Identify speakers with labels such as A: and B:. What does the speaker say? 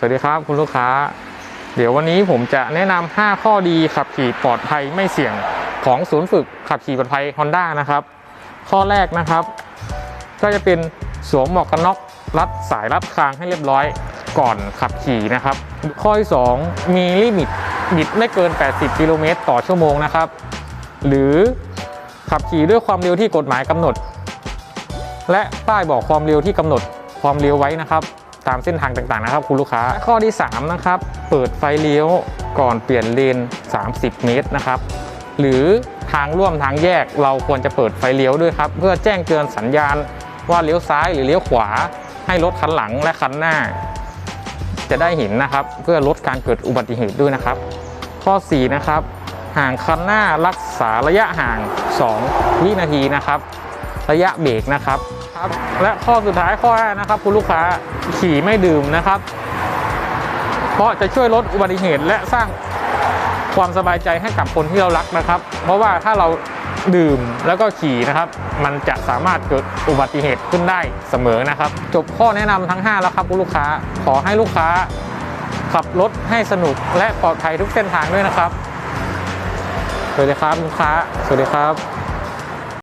A: สวัสดีครับคุณลูกค้า เดี๋ยววันนี้ผมจะแนะนำ5ข้อดีขับขี่ปลอดภัยไม่เสี่ยงของศูนย์ฝึกขับขี่ปลอดภัย Honda นะครับ ข้อแรกนะครับ ก็จะเป็นสวมหมวกกันน็อกรัดสายรัดคางให้เรียบร้อยก่อนขับขี่นะครับ ข้อที่2มีลิมิตบิดไม่เกิน 80 กิโลเมตรต่อชั่วโมงนะครับ หรือขับขี่ด้วยความเร็วที่กฎหมายกำหนด และป้ายบอกความเร็วที่กำหนดความเร็วไว้นะครับ ตามเส้นทางต่างๆนะครับ คุณลูกค้า ข้อที่ 3 นะครับ เปิดไฟเลี้ยวก่อนเปลี่ยนเลน 30 เมตรนะครับ หรือทางร่วมทางแยกเราควรจะเปิดไฟเลี้ยวด้วยครับ เพื่อแจ้งเตือนสัญญาณว่าเลี้ยวซ้ายหรือเลี้ยวขวา ให้รถคันหลังและคันหน้า จะได้เห็นนะครับ เพื่อลดการเกิดอุบัติเหตุด้วยนะครับ ข้อ 4 นะครับ ห่างคันหน้ารักษาระยะห่าง 2 วินาทีนะครับ ระยะเบรกนะครับ ครับและข้อสุดท้ายข้อ5นะครับคุณลูกค้าขี่ไม่ดื่มนะครับ เพราะจะช่วยลดอุบัติเหตุและสร้างความสบายใจให้กับคนที่เรารักนะครับ เพราะว่าถ้าเราดื่มแล้วก็ขี่นะครับ มันจะสามารถเกิดอุบัติเหตุขึ้นได้เสมอนะครับ จบข้อแนะนำทั้ง 5 แล้วครับคุณลูกค้าขอให้ลูกค้า ขับรถให้สนุกและปลอดภัยทุกเส้นทางด้วยนะครับสวัสดีครับลูกค้าสวัสดีครับ